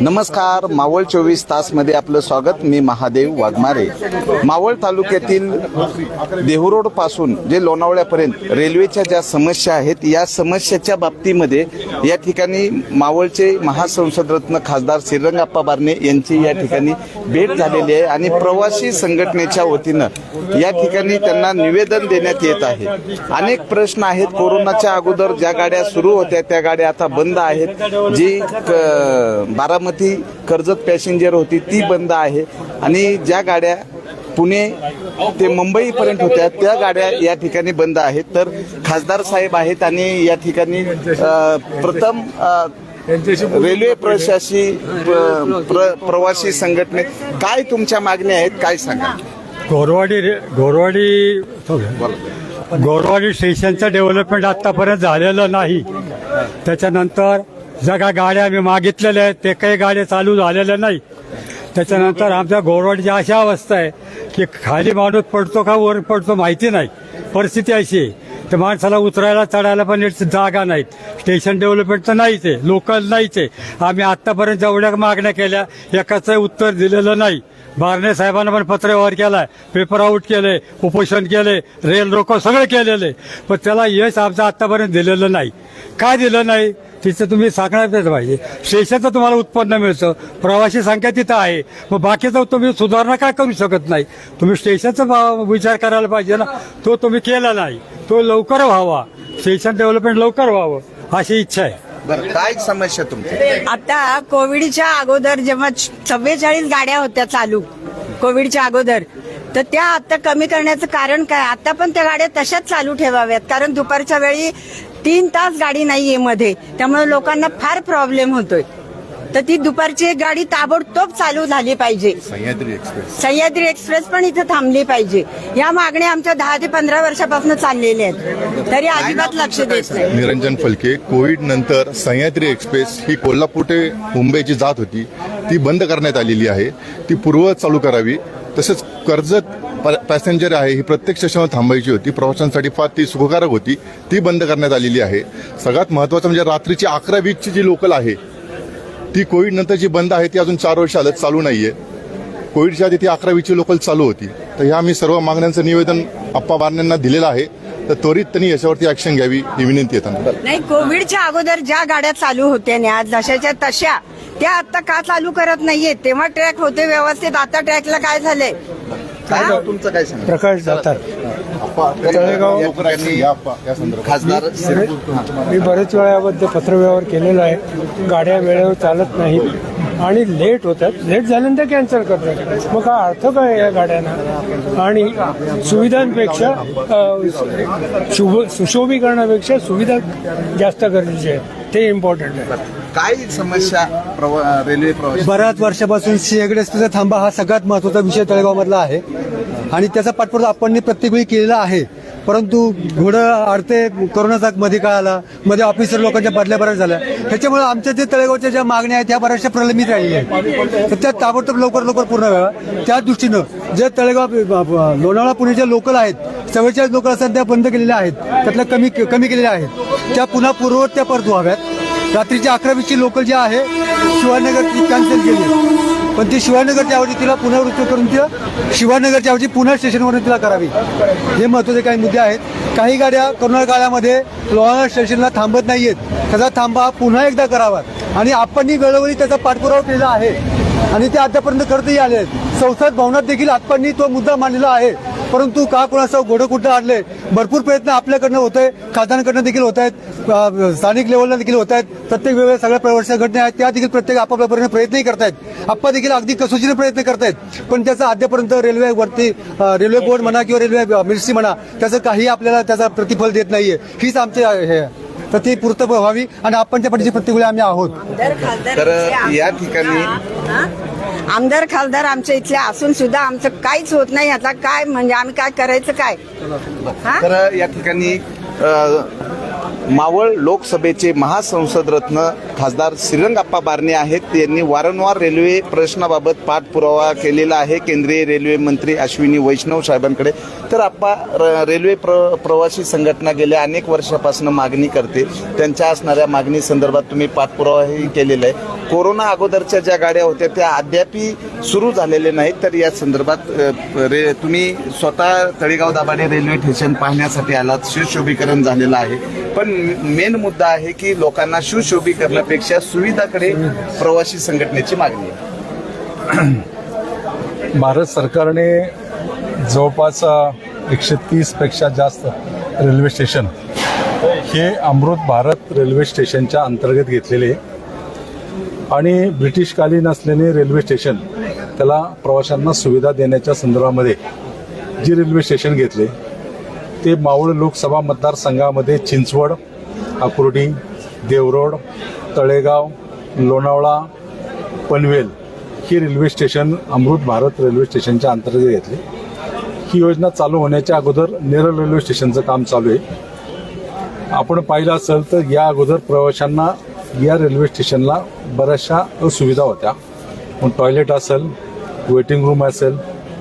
नमस्कार मावळ चोवीस तासमध्ये आपलं स्वागत. मी महादेव वाघमारे. मावळ तालुक्यातील देहुरोडपासून जे लोणावळ्यापर्यंत रेल्वेच्या ज्या समस्या आहेत या समस्याच्या बाबतीमध्ये या ठिकाणी मावळचे महासंसदरत्न खासदार श्रीरंगाप्पा बारणे यांची या ठिकाणी भेट झालेली आहे आणि प्रवासी संघटनेच्या वतीनं या ठिकाणी त्यांना निवेदन देण्यात येत आहे. अनेक प्रश्न आहेत. कोरोनाच्या अगोदर ज्या गाड्या सुरू होत्या त्या गाड्या आता बंद आहेत. जी क- बारामती कर्जत पॅसेंजर होती ती बंद आहे. आणि ज्या गाड्या पुणे ते मुंबईपर्यंत होत्या त्या गाड्या या ठिकाणी बंद आहेत. तर खासदार साहेब आहेत आणि या ठिकाणी प्रथम रेल्वे प्रशासी प्र- प्र- प्रवासी संघटनेत काय तुमच्या मागण्या आहेत? काय सांगा? गोरवाडी रे- गोरवाडी गोरवाडी स्टेशनचं डेव्हलपमेंट आतापर्यंत झालेलं नाही. त्याच्यानंतर जगा गाड्या आम्ही मागितलेल्या आहेत. ते काही गाड्या चालू झालेल्या नाही. त्याच्यानंतर आमच्या गोरवाडीची अशा अवस्था आहे की खाली माणूस पडतो का वर पडतो माहिती नाही. परिस्थिती अशी आहे. तर माणसाला उतरायला चढायला पण नीट जागा नाहीत. स्टेशन डेव्हलपमेंट तर नाहीच आहे. लोकल नाहीच आहे. आम्ही आत्तापर्यंत जेवढ्या मागण्या केल्या एकाचं उत्तर दिलेलं नाही. बारणे साहेबांना पण पत्रव्यवहार केलाय पेपर आऊट केले उपोषण केले रेल रोको सगळं केलेलं. आहे पण त्याला यश आमचं आत्तापर्यंत दिलेलं नाही. काय दिलं नाही? तिचं तुम्ही सांगण्यात पाहिजे. स्टेशनचं तुम्हाला उत्पन्न मिळतं. प्रवासी संख्या तिथं आहे. मग बाकीचं तुम्ही सुधारणा काय करू शकत नाही? तुम्ही स्टेशनचा भा- विचार करायला पाहिजे ना. तो तुम्ही केला नाही. तो लवकर व्हावा. स्टेशन डेव्हलपमेंट लवकर व्हावं. अशी इच्छा आहे. बरं काय समस्या तुमची? आता कोविडच्या अगोदर जेव्हा चव्वेचाळीस गाड्या होत्या चालू कोविडच्या अगोदर तर त्या आता कमी करण्याचं कारण काय? आता पण त्या गाड्या तशाच चालू ठेवाव्यात. कारण दुपारच्या वेळी तीन तास गाडी नाहीये मध्ये. त्यामुळे लोकांना फार प्रॉब्लेम होतोय. तर ती दुपारची एक गाडी ताबडतोब चालू झाली पाहिजे. सह्याद्री एक्सप्रेस. सह्याद्री एक्सप्रेस पण इथं थांबली पाहिजे. या मागण्या आमच्या दहा ते पंधरा वर्षापासून चाललेल्या आहेत. तरी अजिबात लक्ष देत नाही निरंजन फलके कोविड नंतर सह्याद्री एक्सप्रेस ही कोल्हापूर ते मुंबईची जात होती. ती बंद करण्यात आलेली आहे. ती पूर्ववत चालू करावी. तसेच कर्जत पॅसेंजर आहे ही प्रत्येक स्टेशनवर थांबायची होती. प्रवाशांसाठी फार ती सुखकारक होती. ती बंद करण्यात आलेली आहे. सगळ्यात महत्त्वाचं म्हणजे रात्रीची अकरा वीकची जी लोकल आहे ती कोविडनंतर जी बंद आहे ती अजून चार वर्ष आलं चालू नाहीये. कोविडच्या आधी ती अकरा वीसची लोकल चालू होती. तर ह्या आम्ही सर्व मागण्यांचं निवेदन अप्पा बारण्यांना दिलेलं आहे. तर त्वरित त्यांनी याच्यावरती ऍक्शन घ्यावी ही विनंती येतात नाही कोविडच्या अगोदर ज्या गाड्या चालू होत्या ना जशाच्या तशा त्या आता का चालू करत नाहीये तेव्हा ट्रॅक होते व्यवस्थित आता ट्रॅकला काय झालंय? काय नाव तुमचं काय सांगा? प्रकाश जातात तळेगाव या ठिकाणी या संदर्भात. खासदार मी बरेच वेळा याबद्दल पत्रव्यवहार केलेला आहे. गाड्या वेळेवर चालत नाहीत आणि लेट होतात. लेट झाल्यानंतर कॅन्सल करतात. मग काय अर्थ काय या गाड्यांना? आणि सुविधांपेक्षा अ, शुभ सुशोभीकरणापेक्षा सुविधा जास्त गरजेची आहे ते इम्पॉर्टंट आहे. काय समस्या प्रवा- रेल्वे प्रवास बऱ्याच वर्षापासून सिंहगड एक्सप्रेसचा थांबा हा सगळ्यात महत्त्वाचा विषय तळेगावमधला आहे. आणि त्याचा पाठपुरावा आपण प्रत्येक वेळी केलेला आहे. परंतु घोडं अडते कोरोनाचा मध्ये काळ आला मध्ये ऑफिसर लोकांच्या बदल्या बऱ्याच झाल्या. त्याच्यामुळे आमच्या जे तळेगावच्या ज्या मागण्या आहेत त्या बऱ्याचशा प्रलंबित राहिलेल्या आहेत. तर त्या ताबडतोब लवकर लवकर पूर्ण व्हाव्या. त्या दृष्टीनं जे तळेगाव लोणावळा जे लोकल आहेत चव्वेचाळीस लोकल सध्या बंद केलेल्या आहेत. त्यातल्या कमी कमी केलेल्या आहेत. त्या पुन्हा पूर्ववत त्या परत व्हाव्यात. रात्रीची अकरावीची लोकल जी आहे शिवानगरची कॅन्सल केली पण ती शिवानगरच्या ऐवजी तिला पुनर्वृत्ती करून ती शिवानगरच्या ऐवजी पुन्हा स्टेशनवरून तिला करावी. हे महत्त्वाचे काही मुद्दे आहेत. काही गाड्या करोना काळामध्ये लोहाना स्टेशनला थांबत नाहीयेत. त्याचा थांबा पुन्हा एकदा करावा. आणि आपणही वेळोवेळी त्याचा पाठपुरावा केलेला आहे. आणि ते आतापर्यंत करतही आले आहेत संसद भवनात देखील आपण तो मुद्दा मांडलेला आहे. परंतु का कोणाचं घोडं कुठं आणले? भरपूर प्रयत्न आपल्याकडनं होत आहे खासदारांकडनं देखील होत आहेत. स्थानिक लेवलला देखील होत आहेत. प्रत्येक वेगवेगळ्या सगळ्या प्रवर्षा घटना आहेत. त्या देखील प्रत्येक आपापल्या परीने प्रयत्नही करतायत. आप्पा देखील अगदी कसोशीने प्रयत्न करतायत. पण त्याचा अद्यापर्यंत रेल्वेवरती रेल्वे बोर्ड म्हणा किंवा रेल्वे मिनिस्ट्री म्हणा त्याचं काही आपल्याला त्याचा प्रतिफल देत नाहीये. हीच आमची हे तर ती पूर्त व्हावी आणि आपण त्या पाठीची प्रतिकूल आम्ही आहोत. तर या ठिकाणी- आमदार खासदार आमच्या इथले असून सुद्धा आमचं काहीच होत नाही. आता काय म्हणजे आम्ही काय करायचं काय? तर या ठिकाणी मावळ लोकसभेचे महासंसद रत्न खासदार श्रीरंगाप्पा बारणे आहेत. यांनी वारंवार रेल्वे प्रश्नाबाबत पाठपुरावा केलेला आहे. केंद्रीय रेल्वे मंत्री अश्विनी वैष्णव साहेबांकडे. तर आप्पा र- रेल्वे प्र प्रवासी संघटना गेल्या अनेक वर्षापासून मागणी करते. त्यांच्या असणाऱ्या मागणी संदर्भात तुम्ही पाठपुरावाही केलेला आहे. कोरोना अगोदरच्या ज्या गाड्या होत्या त्या अद्यापही सुरू झालेल्या नाहीत. तर या संदर्भात रे तुम्ही स्वतः तळेगाव दाभाडे रेल्वे स्टेशन पाहण्यासाठी आलात. सुशोभीकरण झालेलं आहे. पण मेन मुद्दा आहे की लोकांना सुशोभीकरणापेक्षा सुविधाकडे प्रवासी संघटनेची मागणी आहे भारत सरकारने जवळपास एकशे तीसपेक्षा जास्त रेल्वे स्टेशन हे अमृत भारत रेल्वे स्टेशनच्या अंतर्गत घेतलेले आहे. आणि ब्रिटिशकालीन असलेले रेल्वे स्टेशन त्याला प्रवाशांना सुविधा देण्याच्या संदर्भामध्ये जी रेल्वे स्टेशन घेतले ते मावळ लोकसभा मतदारसंघामध्ये चिंचवड आकुर्डी देवरोड तळेगाव लोणावळा पनवेल ही railway station Amrit Bharat railway स्टेशनच्या अंतर्गत घेतली ही योजना चालू होण्याच्या अगोदर नेरळ रेल्वे स्टेशनचं काम चालू आहे. आपण पाहिलं असेल तर या अगोदर प्रवाशांना या रेल्वे स्टेशनला बऱ्याचशा असुविधा होत्या. मग टॉयलेट असेल वेटिंग रूम असेल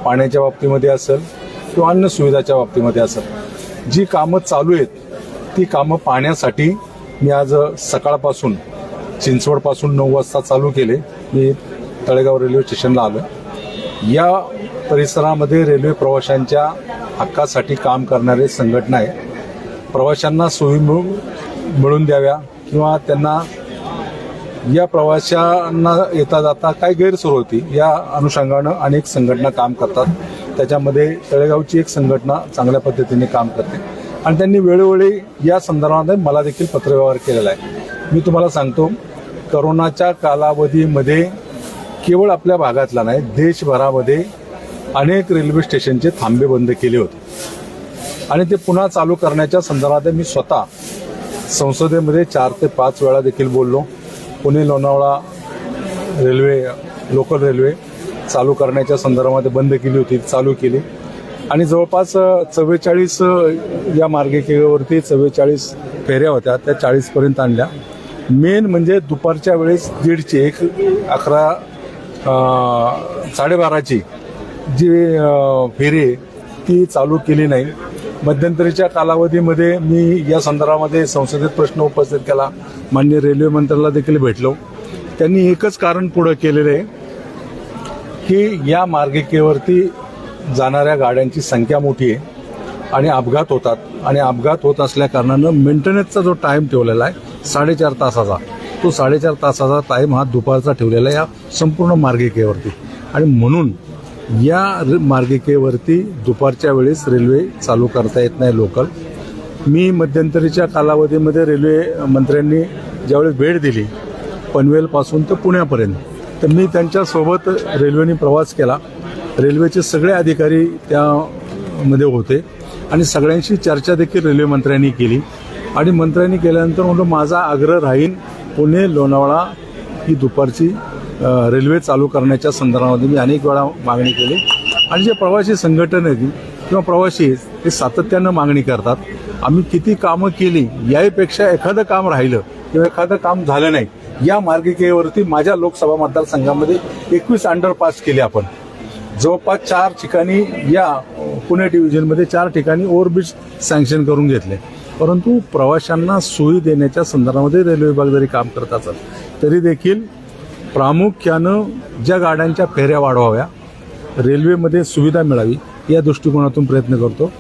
पाण्याच्या बाबतीमध्ये असेल किंवा अन्य सुविधाच्या बाबतीमध्ये असेल. जी कामं चालू आहेत ती कामं पाहण्यासाठी मी आज सकाळपासून चिंचवडपासून नऊ वाजता चालू केले. मी तळेगाव रेल्वे स्टेशनला आलो. या परिसरामध्ये रेल्वे प्रवाशांच्या हक्कासाठी काम करणारे संघटना आहे प्रवाशांना सोयी मिळून द्याव्या किंवा त्यांना या प्रवाशांना येता जाता काय गैरसोय होती. या अनुषंगानं अनेक संघटना काम करतात. त्याच्यामध्ये तळेगावची एक संघटना चांगल्या पद्धतीने काम करते. आणि त्यांनी वेळोवेळी या संदर्भामध्ये मला देखील पत्रव्यवहार केलेला आहे. मी तुम्हाला सांगतो करोनाच्या कालावधीमध्ये केवळ आपल्या भागातला नाही देशभरामध्ये अनेक रेल्वे स्टेशनचे थांबे बंद केले होते. आणि ते पुन्हा चालू करण्याच्या संदर्भात मी स्वतः संसदेमध्ये चार ते पाच वेळा देखील बोललो. Pune Lonavala railway local railway चालू करण्याच्या संदर्भामध्ये बंद केली होती चालू केली. आणि जवळपास चव्वेचाळीस या मार्गिकेवरती चव्वेचाळीस फेऱ्या होत्या त्या चाळीसपर्यंत आणल्या. मेन म्हणजे दुपारच्या वेळेस दीडची एक अकरा साडेबाराची जी फेरी आहे ती चालू केली नाही. मध्यंतरीच्या कालावधीमध्ये मी या संदर्भामध्ये संसदेत प्रश्न उपस्थित केला. मान्य रेल्वे मंत्र्याला देखील भेटलो. त्यांनी एकच कारण पुढं केलेलं आहे. की या मार्गिकेवरती जाणाऱ्या गाड्यांची संख्या मोठी आहे आणि अपघात होतात. आणि अपघात होत असल्या कारणानं मेंटेनन्सचा जो टाईम ठेवलेला आहे साडेचार तासाचा. तो साडेचार तासाचा टाईम हा दुपारचा ठेवलेला आहे या संपूर्ण मार्गिकेवरती. आणि म्हणून या र- मार्गिकेवरती दुपारच्या वेळेस रेल्वे चालू करता येत नाही लोकल मी मध्यंतरीच्या कालावधीमध्ये रेल्वे मंत्र्यांनी ज्यावेळेस भेट दिली पनवेलपासून तर पुण्यापर्यंत. तर मी त्यांच्यासोबत रेल्वेने प्रवास केला. रेल्वेचे सगळे अधिकारी त्यामध्ये होते आणि सगळ्यांशी चर्चा देखील रेल्वे मंत्र्यांनी केली. आणि मंत्र्यांनी केल्यानंतर म्हणून माझा आग्रह राहील पुणे लोणावळा ही दुपारची रेल्वे चालू करण्याच्या संदर्भामध्ये मी अनेक वेळा मागणी केली. आणि जे प्रवासी संघटन आहेत किंवा प्रवासी ते सातत्यानं मागणी करतात. आम्ही किती कामं केली याहीपेक्षा एखादं काम राहिलं किंवा एखादं काम झालं नाही या मार्गिकेवरती माझ्या लोकसभा मतदारसंघामध्ये एकवीस अंडरपास केले आपण. जवळपास चार ठिकाणी या पुणे डिव्हिजनमध्ये चार ठिकाणी ओव्हरब्रिज सँक्शन करून घेतले. परंतु प्रवाशांना सोयी देण्याच्या संदर्भामध्ये रेल्वे विभाग जरी काम करत असत तरी देखील प्रामुख्यानं ज्या गाड्यांच्या फेऱ्या वाढवाव्या रेल्वेमध्ये सुविधा मिळावी या दृष्टिकोनातून प्रयत्न करतो.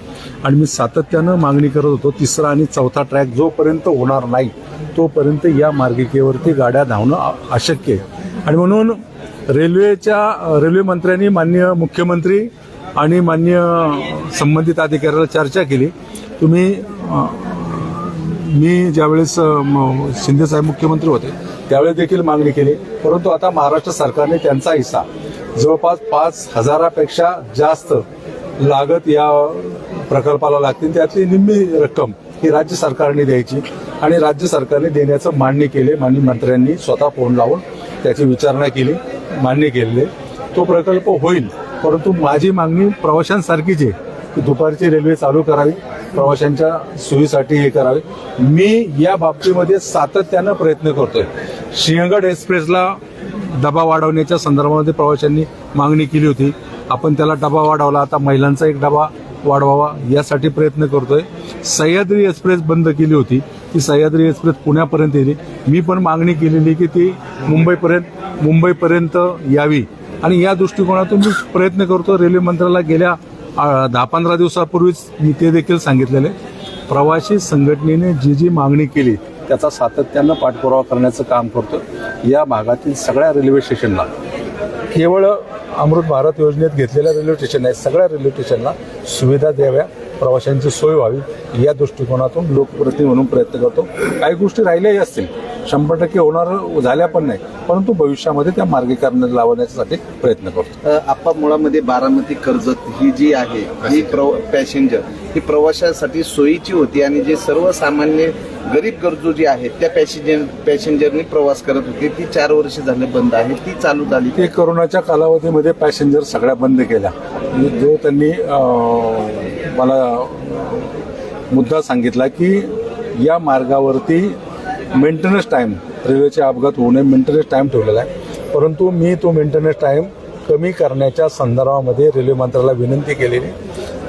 आणि मी सातत्यानं मागणी करत होतो तिसरा आणि चौथा ट्रॅक जोपर्यंत होणार नाही तोपर्यंत या मार्गिकेवरती गाड्या धावणं अशक्य आहे. आणि म्हणून रेल्वेच्या रेल्वे मंत्र्यांनी मान्य मुख्यमंत्री आणि मान्य संबंधित अधिकाऱ्याला चर्चा केली. तुम्ही मी ज्यावेळेस अ, शिंदेसाहेब मुख्यमंत्री होते त्यावेळेस देखील मागणी केली. परंतु आता महाराष्ट्र सरकारने त्यांचा हिस्सा जवळपास पाच हजारापेक्षा जास्त लागत या प्रकल्पाला लागतील. त्यातली निम्मी रक्कम ही राज्य सरकारने द्यायची आणि राज्य सरकारने देण्याचं मान्य केले. मान्य मंत्र्यांनी स्वतः फोन लावून त्याची विचारणा केली मान्य केलेले. तो प्रकल्प होईल परंतु माझी मागणी प्रवाशांसारखीच आहे की दुपारची रेल्वे चालू करावी प्रवाशांच्या सोयीसाठी हे करावे. मी या बाबतीमध्ये सातत्यानं प्रयत्न करतोय. सिंहगड एक्सप्रेसला डबा वाढवण्याच्या संदर्भामध्ये प्रवाशांनी मागणी केली होती. आपण त्याला डबा वाढवला. आता महिलांचा एक डबा वाढवावा यासाठी प्रयत्न करतोय. सह्याद्री एक्सप्रेस बंद केली होती. ती सह्याद्री एक्सप्रेस पुण्यापर्यंत येते. मी पण मागणी केलेली की ती मुंबईपर्यंत मुंबईपर्यंत यावी. आणि या दृष्टिकोनातून मी प्रयत्न करतो रेल्वे मंत्र्याला गेल्या दहा पंधरा दिवसापूर्वीच मी ते देखील सांगितलेले. प्रवासी संघटनेने जी जी मागणी केली त्याचा सातत्यानं पाठपुरावा करण्याचं काम करतो या भागातील सगळ्या रेल्वे स्टेशनला केवळ अमृत भारत योजनेत घेतलेल्या रेल्वे स्टेशन आहे सगळ्या रेल्वे स्टेशनला सुविधा द्याव्या प्रवाशांची सोय व्हावी या दृष्टिकोनातून लोकप्रतिनिधी म्हणून प्रयत्न करतो. काही गोष्टी राहिल्याही असतील शंभर टक्के होणार झाल्या पण नाही परंतु भविष्यामध्ये त्या मार्गीकरण लावण्यासाठी प्रयत्न करतो. आप्पा मुळामध्ये बारामती कर्जत ही जी आहे ही प्र पॅसेंजर ही प्रवाशासाठी सोयीची होती आणि जे सर्वसामान्य गरीब गरजू जी आहेत त्या पॅसेंजर पॅसेंजरनी प्रवास करत होते. ती चार वर्ष झाले बंद आहे. ती चालू झाली. ते करोनाच्या कालावधीमध्ये पॅसेंजर सगळ्या बंद केल्या. जो त्यांनी मला मुद्दा सांगितला की या मार्गावरती मेंटेनन्स टाईम रेल्वेचे अपघात होऊ नये मेंटेनन्स टाईम ठेवलेला आहे. परंतु मी तो मेंटेनन्स टाईम कमी करण्याच्या संदर्भामध्ये रेल्वे मंत्र्याला विनंती केलेली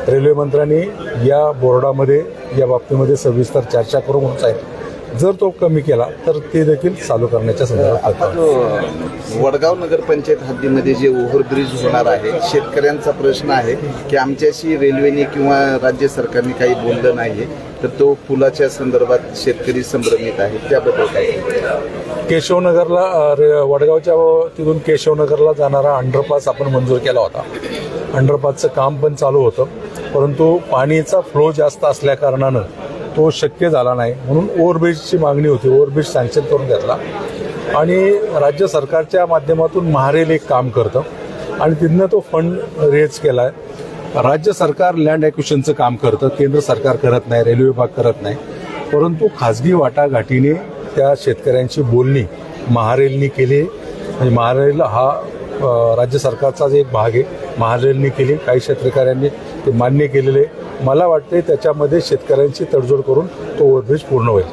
रेल्वे मंत्र्यांनी या बोर्डामध्ये या बाबतीमध्ये सविस्तर चर्चा करू म्हणून सांगितलं जर तो कमी केला तर ते देखील चालू करण्याच्या संदर्भात वडगाव नगरपंचायत हद्दीमध्ये जे ओव्हरब्रिज होणार आहे शेतकऱ्यांचा प्रश्न आहे की आमच्याशी रेल्वेने किंवा राज्य सरकारने काही बोललं नाही तर तो पुलाच्या संदर्भात शेतकरी संभ्रमित आहे त्याबद्दल काय? केशवनगरला रे- वडगावच्या तिथून केशवनगरला जाणारा अंडरपास आपण मंजूर केला होता. अंडरपासचं काम पण चालू होतं. परंतु पाणीचा फ्लो जास्त असल्याकारणानं तो शक्य झाला नाही. म्हणून ओव्हरब्रिजची मागणी होती. ओव्हरब्रिज सँक्शन करून घेतला. आणि राज्य सरकारच्या माध्यमातून महारेल एक काम करतं. आणि तिथनं तो फंड रेज केला आहे राज्य सरकार लँड ॲक्विशनचं काम करतं. केंद्र सरकार करत नाही. रेल्वे विभाग करत नाही. परंतु खाजगी वाटाघाटीने त्या शेतकऱ्यांची बोलणी महारेलनी केली म्हणजे महारेल हा राज्य सरकारचाच एक भाग आहे महारेलनी केली काही शेतकऱ्यांनी ते मान्य केलेले मला वाटते त्याच्यामध्ये शेतकऱ्यांची तडजोड करून तो ओव्हरब्रिज पूर्ण होईल.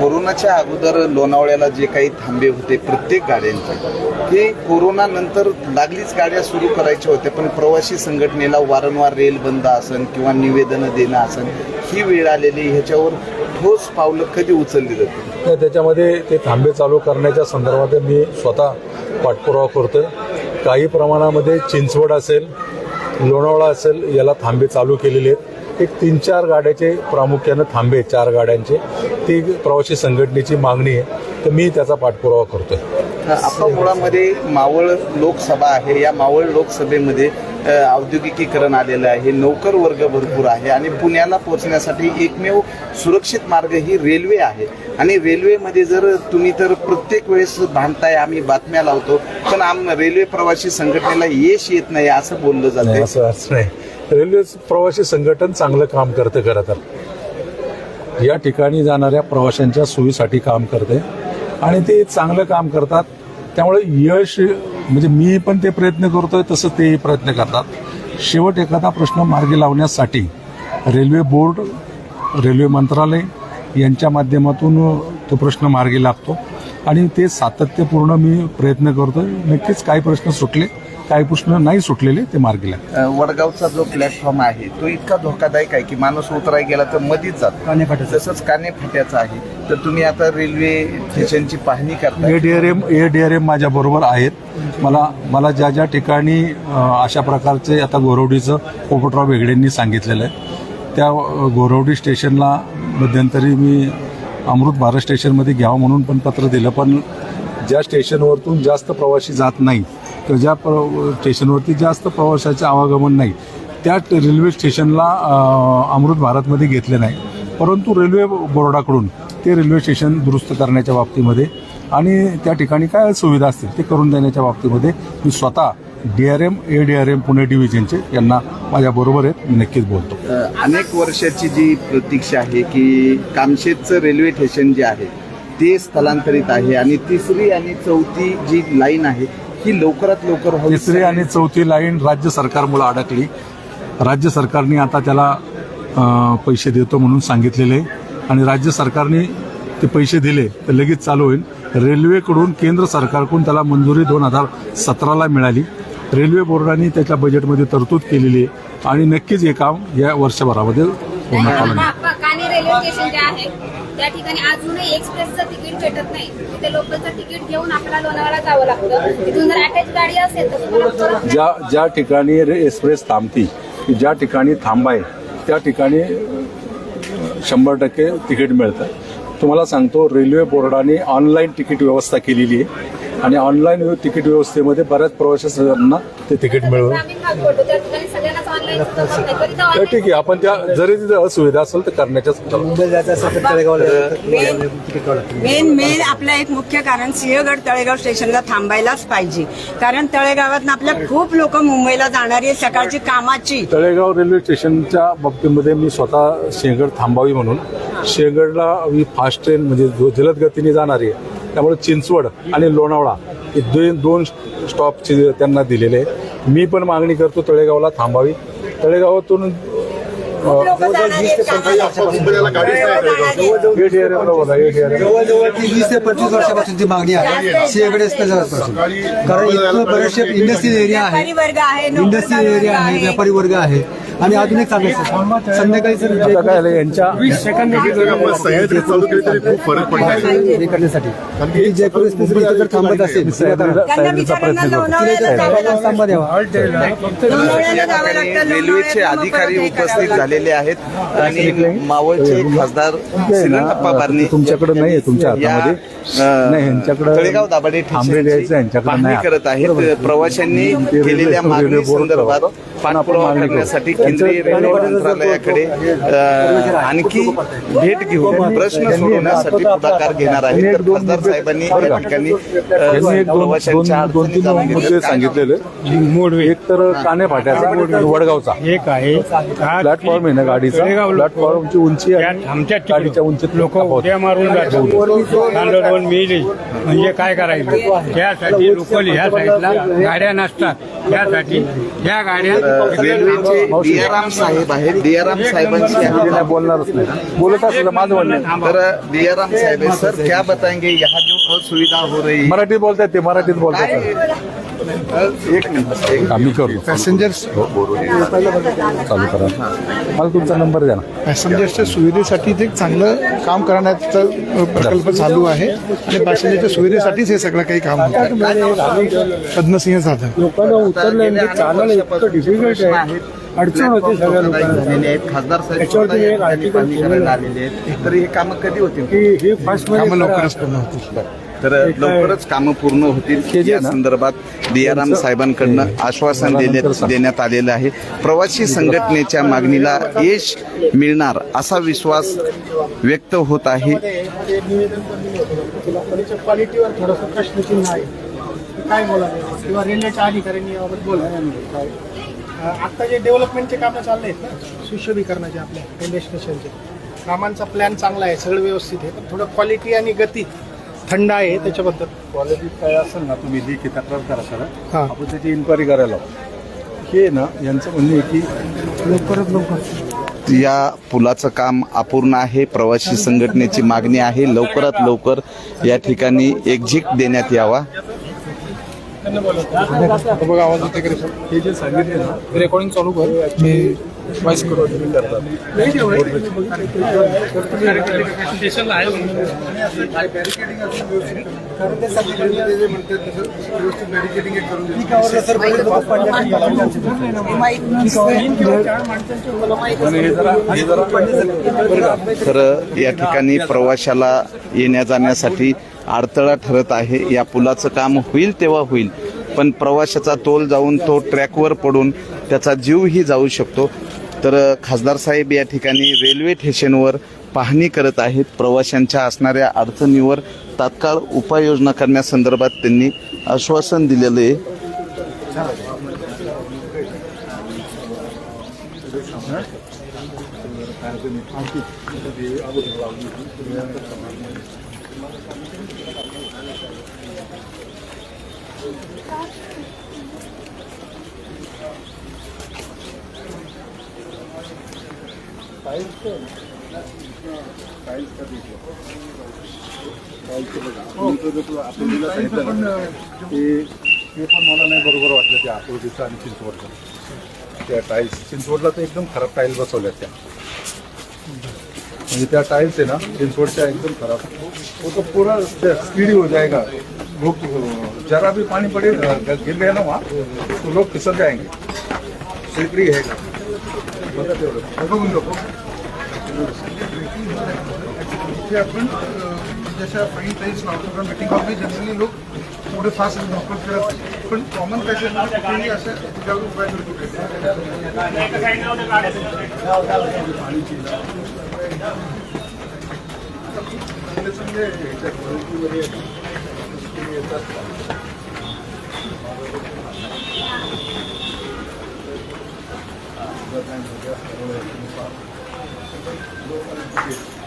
कोरोनाच्या अगोदर लोणावळ्याला जे काही थांबे होते प्रत्येक गाड्यांचे ते कोरोना नंतर लागलीच गाड्या सुरू करायच्या होत्या पण प्रवासी संघटनेला वारंवार रेल बंद असन किंवा निवेदनं देणं असन ही वेळ आलेली ह्याच्यावर ठोस पावलं कधी उचलली जाते तर त्याच्यामध्ये ते थांबे चालू करण्याच्या संदर्भात मी स्वतः पाठपुरावा करतोय. काही प्रमाणामध्ये चिंचवड असेल लोणावळा असेल याला थांबे चालू केलेले आहेत. एक तीन चार गाड्याचे प्रामुख्यानं थांबे चार गाड्यांचे. ती प्रवासी संघटनेची मागणी आहे तर मी त्याचा पाठपुरावा करतोय. आपल्या मावळ लोकसभा आहे. या मावळ लोकसभेमध्ये औद्योगिकीकरण आलेलं आहे नोकर वर्ग भरपूर आहे आणि पुण्याला पोहोचण्यासाठी एकमेव सुरक्षित मार्ग ही रेल्वे आहे. आणि रेल्वेमध्ये जर तुम्ही तर प्रत्येक वेळेस भांडताय आम्ही बातम्या लावतो पण आम रेल्वे प्रवासी संघटनेला यश येत नाही असं बोललं नाही जातं असं असं नाही. रेल्वे प्रवासी संघटन चांगलं काम करतं खरं तर. या ठिकाणी जाणाऱ्या प्रवाशांच्या सोयीसाठी काम करते. आणि ते चांगलं काम करतात. त्यामुळे यश म्हणजे मी पण ते प्रयत्न करतोय तसं तेही प्रयत्न करतात. शेवट एखादा प्रश्न मार्गी लावण्यासाठी रेल्वे बोर्ड रेल्वे मंत्रालय यांच्या माध्यमातून तो प्रश्न मार्गी लागतो. आणि ते सातत्यपूर्ण मी प्रयत्न करतोय. नक्कीच काही प्रश्न सुटले काही प्रश्न नाही सुटलेले ते मार्गी लागतात. वडगावचा जो प्लॅटफॉर्म आहे तो इतका धोकादायक आहे की माणूस उतराय गेला तर मधीच जातो. तसंच काने फाट्याचा आहे. तर तुम्ही आता रेल्वे स्टेशनची पाहणी करताय. A D R M A D R M माझ्या बरोबर आहेत. मला मला ज्या ज्या ठिकाणी अशा प्रकारचे आता गोरवडीचं पोपटराव वेगळेंनी सांगितलेलं आहे. त्या गोरवडी स्टेशनला मध्यंतरी मी अमृत भारत स्टेशनमध्ये घ्यावं म्हणून पण पत्र दिलं पण ज्या स्टेशनवरतून जास्त प्रवासी जात नाही तर ज्या प्र स्टेशनवरती जास्त प्रवाशाचे आवागमन नाही त्या रेल्वे स्टेशनला अमृत भारतमध्ये घेतले नाही. परंतु रेल्वे बोर्डाकडून ते रेल्वे स्टेशन दुरुस्त करण्याच्या बाबतीमध्ये आणि त्या ठिकाणी काय सुविधा असतील ते करून देण्याच्या बाबतीमध्ये मी स्वतः D R M A D R M Pune डिव्हिजनचे यांना माझ्याबरोबर आहेत. मी नक्कीच बोलतो. अनेक वर्षाची जी प्रतीक्षा आहे की कामशेतचं रेल्वे स्टेशन जे आहे ते स्थलांतरित आहे आणि तिसरी आणि चौथी जी लाईन आहे ही लवकरात लवकर तिसरी आणि चौथी लाईन राज्य सरकारमुळे अडकली. राज्य सरकारने आता त्याला पैसे देतो म्हणून सांगितलेले. आणि राज्य सरकारने ते पैसे दिले तर लगेच चालू होईल. रेल्वेकडून केंद्र सरकारकडून त्याला मंजुरी दोन हजार सतराला मिळाली. रेल्वे बोर्डाने त्याच्या बजेटमध्ये तरतूद केलेली आहे. आणि नक्कीच हे काम या वर्षभरामध्ये पूर्ण पालन काने रेल्वे स्टेशन जे आहे त्या ठिकाणी अजूनही एक्सप्रेसचं तिकीट भेटत नाही. तिथे लोकलचं तिकीट घेऊन आपल्याला लोणावळा जावं लागतं. तिथून जर अटॅच गाडी असेल तर तुम्हाला परत ज्या ज्या ठिकाणी एक्सप्रेस थांबती की ज्या ठिकाणी थांबाय त्या ठिकाणी शंभर टक्के तिकीट मिळतं. तुम्हाला सांगतो रेल्वे बोर्डाने ऑनलाईन तिकीट व्यवस्था केलेली आहे. आणि ऑनलाईन तिकीट व्यवस्थेमध्ये बऱ्याच प्रवाशांना ते तिकीट इथं तर ठीक आहे. आपण त्या जरी तिथे असुविधा असेल तर लागतं. मेन मेन आपलं एक मुख्य कारण सिंहगड तळेगाव स्टेशनला थांबायलाच पाहिजे. कारण तळेगावात आपल्या खूप लोक मुंबईला जाणारी आहेत सकाळची कामाची. तळेगाव रेल्वे स्टेशनच्या बाबतीमध्ये मी स्वतः शेंगड थांबावी म्हणून. शेंगडला ही फास्ट ट्रेन म्हणजे जलद गतीने जाणारी आहे. त्यामुळे चिंचवड आणि लोणावळा हे दोन दोन स्टॉपचे त्यांना दिलेले आहे मी पण मागणी करतो तळेगावला थांबावी. तळेगावातून ती वीस ते पंचवीस वर्षापासूनची मागणी आहे. पासून कारण इथं बरेचसे इंडस्ट्रियल एरिया आहे. व्यापारी वर्ग आहे नोकरदार इंडस्ट्रियल एरिया आहे. व्यापारी वर्ग आहे. आणि अजून एक सांगायचं संध्याकाळी सर आता काय झालं यांच्या मग सह्याद्री चालू केली तरी खूप फरक पडणार हे करण्यासाठी. कारण की जयपूर एक्सप्रेस इथं जर थांबत असेल सह्याद्रीचा प्रयत्न करतो. थांबा द्यावा. रेल्वेचे अधिकारी उपस्थित. झालेले आहेत. आणि मावळचे खासदार श्रीरंगप्पा बारणे. तुमच्याकडे नाहीये तुमच्या या, हातामध्ये. अ, नाही यांच्याकडे तळेगाव दाभाडे थांबे द्यायचं यांच्याकडे पाहणी नाही. करत आहेत. प्रवाशांनी केलेल्या मागणी संदर्भात. पाठपुरावा करण्यासाठी करू. केंद्रीय रेल्वे मंत्रालयाकडे आणखी भेट घेऊन प्रश्न सोडवण्यासाठी पुढाकार घेणार आहेत तर खासदार साहेबांनी या ठिकाणी प्रवाशांच्या मुद्दे. सांगितलेले. एक तर काने फाट्याचा वडगावचा. एक आहे. प्लॅटफॉर्म आहे ना गाडीचा? प्लॅटफॉर्मची उंची आमच्या गाडीच्या उंचीत लोक. उद्या मारून जातात. आंदोलन मिळली म्हणजे काय करायचं? त्यासाठी लोकल ह्या साईडला गाड्या नसतात. त्यासाठी या गाड्या रेल्वेचे दियाराम साहेब आहेत. दियाराम साहेबांशी बोलणारच नाही. बोलत असेल माझं म्हणणं. तर दियाराम साहेब सर क्या बताएंगे? यहाँ जो असुविधा हो रही है? मराठीत बोलतायत ते मराठीत बोलतात एक मिनिट. एक आम्ही करतो. पॅसेंजर्स चालू करा. मला तुमचा नंबर द्या ना. पॅसेंजर्सच्या सुविधेसाठी ते चांगलं काम करण्याचा प्रकल्प चालू आहे. आणि पॅसेंजरच्या सुविधेसाठीच हे सगळं काही काम होत पद्मसिंह जाधव लोकांना उतरलं म्हणजे चालायला इतकं डिफिकल्ट आहे. अडचण होते सगळ्या लोकांना झालेले आहेत. खासदार साहेब त्याच्यावर स्वतः तुम्ही या एक ठिकाणी article पाहणी केलेलं करायला आहे. आलेले आहेत. तर हे कामं कधी होतील? की हे फास्ट कामं मध्ये लवकरच पूर्ण होतील. तर लवकरच कामं पूर्ण होतील. या संदर्भात दियाराम साहेबांकडनं आश्वासन देण्यात देण्यात आलेलं आहे. प्रवासी संघटनेच्या मागणीला यश मिळणार असा विश्वास व्यक्त होत आहे. काय बोलावं? किंवा रेल्वेच्या अधिकाऱ्यांनी याबाबत बोलावं? आता जे डेव्हलपमेंटचे कामं चालले आहेत ना सुशोभीकरणाचे आपल्या रेल्वे स्टेशनचे कामांचा प्लॅन चांगला आहे सगळं व्यवस्थित आहे. पण थोडं क्वालिटी आणि गती थंड आहे त्याच्याबद्दल. क्वालिटी काय असेल ना तुम्ही लेखी तक्रार करा सर हां. आपण त्याची इन्क्वायरी करायला लावू. हे ना यांचं म्हणणं आहे की लवकरात लवकर. या पुलाचं काम अपूर्ण आहे प्रवासी संघटनेची मागणी आहे. लवकरात लवकर या ठिकाणी एक्झिट देण्यात यावा. बघा आवाज होते का हे जे सांगितले ना रेकॉर्डिंग चालू कर. मी वॉइस करू आणि हे जरा हे जरा तर या ठिकाणी प्रवाशाला येण्या जाण्यासाठी अडथळा ठरत आहे. या पुलाचं काम होईल तेव्हा होईल. पण प्रवाशाचा तोल जाऊन तो ट्रॅकवर पडून त्याचा जीवही जाऊ शकतो. तर खासदार साहेब या ठिकाणी रेल्वे स्टेशनवर पाहणी करत आहेत. प्रवाशांच्या असणाऱ्या अडचणीवर तात्काळ उपाययोजना करण्यासंदर्भात त्यांनी आश्वासन दिलेलं आहे. ते ते पण मला नाही बरोबर वाटलं त्या आकृतीचं आणि चिंचवडचं त्या टाईल्स चिंचवडला तर एकदम खराब बसवल्यात त्या म्हणजे त्या टाइल्स है ना चिंचवडच्या एकदम खराब। वो तो पूरा स्पीड हो जाएगा। लोग जरा भी पानी पड़े गिर गए ना वहाँ तो लोग फिसल जाएँगे। स्लिपरी है। बघा तेवढं बघून लोक ते आपण जशा फाईन टाईल्स लावतो कारण मीटिंग हॉलमध्ये जनरली लोक थोडे फास्ट नॉकआउट करत पण कॉमन पॅसेंजर कुठेही असं त्याच्यावर उपाय करतो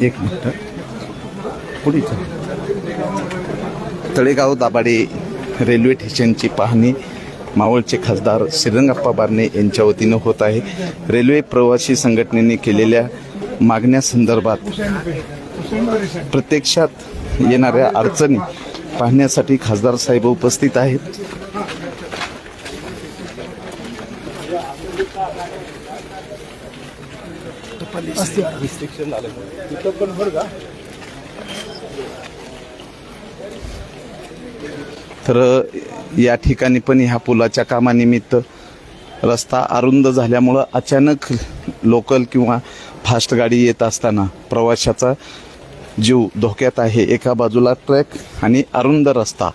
एक मिनिट पुढे तळेगाव दाभाडे रेल्वे स्टेशनची पाहणी. मावळचे खासदार श्रीरंगप्पा बारणे यांच्या वतीनं होत आहे. रेल्वे प्रवासी संघटनेने केलेल्या मागण्यासंदर्भात प्रत्यक्षात येणाऱ्या अडचणी पाहण्यासाठी खासदार साहेब उपस्थित आहेत. तर या ठिकाणी पण ह्या पुलाच्या कामानिमित्त रस्ता अरुंद झाल्यामुळं अचानक लोकल किंवा फास्ट गाडी येत असताना प्रवाशाचा जीव धोक्यात आहे. एका बाजूला ट्रॅक आणि अरुंद रस्ता.